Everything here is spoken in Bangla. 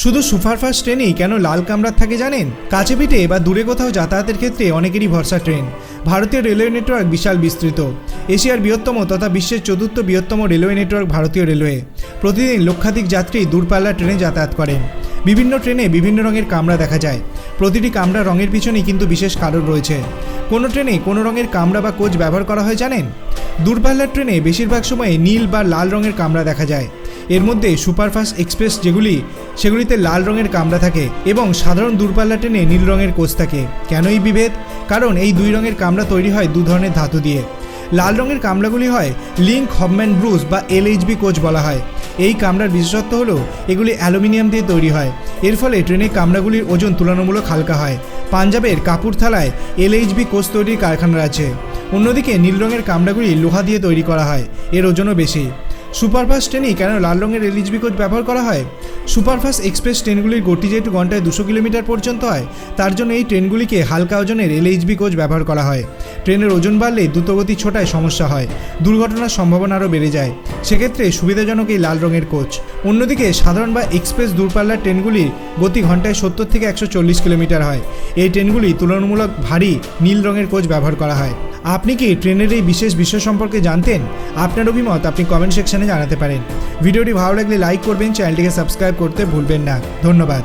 শুধু সুপারফাস্ট ট্রেনেই কেন লাল কামরার থাকে জানেন? কাছে পিঠে বা দূরে কোথাও যাতায়াতের ক্ষেত্রে অনেকেরই ভরসা ট্রেন। ভারতীয় রেলওয়ে নেটওয়ার্ক বিশাল বিস্তৃত। এশিয়ার বৃহত্তম তথা বিশ্বের চতুর্থ বৃহত্তম রেলওয়ে নেটওয়ার্ক ভারতীয় রেলওয়ে। প্রতিদিন লক্ষাধিক যাত্রী দূরপাল্লা ট্রেনে যাতায়াত করেন। বিভিন্ন ট্রেনে বিভিন্ন রঙের কামরা দেখা যায়। প্রতিটি কামরা রঙের পিছনেই কিন্তু বিশেষ কারণ রয়েছে। কোনো ট্রেনে কোনো রঙের কামরা বা কোচ ব্যবহার করা হয় জানেন? দূরপাল্লার ট্রেনে বেশিরভাগ সময়ে নীল বা লাল রঙের কামরা দেখা যায়। এর মধ্যে সুপারফাস্ট এক্সপ্রেস যেগুলি, সেগুলিতে লাল রঙের কামরা থাকে এবং সাধারণ দূরপাল্লা ট্রেনে নীল রঙের কোচ থাকে। কেনই বিভেদ? কারণ এই দুই রঙের কামরা তৈরি হয় দু ধরনের ধাতু দিয়ে। লাল রঙের কামরাগুলি হয় লিঙ্ক, হবম্যান ব্রুস বা এলএইচবি কোচ বলা হয়। এই কামরার বিশেষত্ব হলো, এগুলি অ্যালুমিনিয়াম দিয়ে তৈরি হয়। এর ফলে ট্রেনের কামরাগুলির ওজন তুলনামূলক হালকা হয়। পাঞ্জাবের কাপুরথালায় এলএইচবি কোচ তৈরির কারখানা আছে। অন্যদিকে নীল রঙের কামরাগুলি লোহা দিয়ে তৈরি করা হয়। এর ওজনও বেশি। সুপারফাস্ট ট্রেনেই কেন লাল রঙের এলএইচবি কোচ ব্যবহার করা হয়? সুপারফাস্ট এক্সপ্রেস ট্রেনগুলির গতি যেহেতু ঘন্টায় দুশো কিলোমিটার পর্যন্ত হয়, তার জন্য এই ট্রেনগুলিকে হালকা ওজনের এলএইচবি কোচ ব্যবহার করা হয়। ট্রেনের ওজন বাড়লে দ্রুতগতি ছোটায় সমস্যা হয়। দুর্ঘটনার সম্ভাবনা আরও বেড়ে যায়। সেক্ষেত্রে সুবিধাজনক এই লাল রঙের কোচ। অন্যদিকে সাধারণ বা এক্সপ্রেস দূরপাল্লার ট্রেনগুলির গতি ঘন্টায় সত্তর থেকে একশো চল্লিশ কিলোমিটার হয়। এই ট্রেনগুলি তুলনামূলক ভারী নীল রঙের কোচ ব্যবহার করা হয়। আপনি কি ট্রেনের এই বিশেষ বিষয় সম্পর্কে জানতেন? আপনার অভিমত আপনি কমেন্ট সেকশনে জানাতে পারেন। ভিডিওটি ভালো লাগলে লাইক করবেন চ্যানেলটিকে সাবস্ক্রাইব করতে ভুলবেন না। ধন্যবাদ।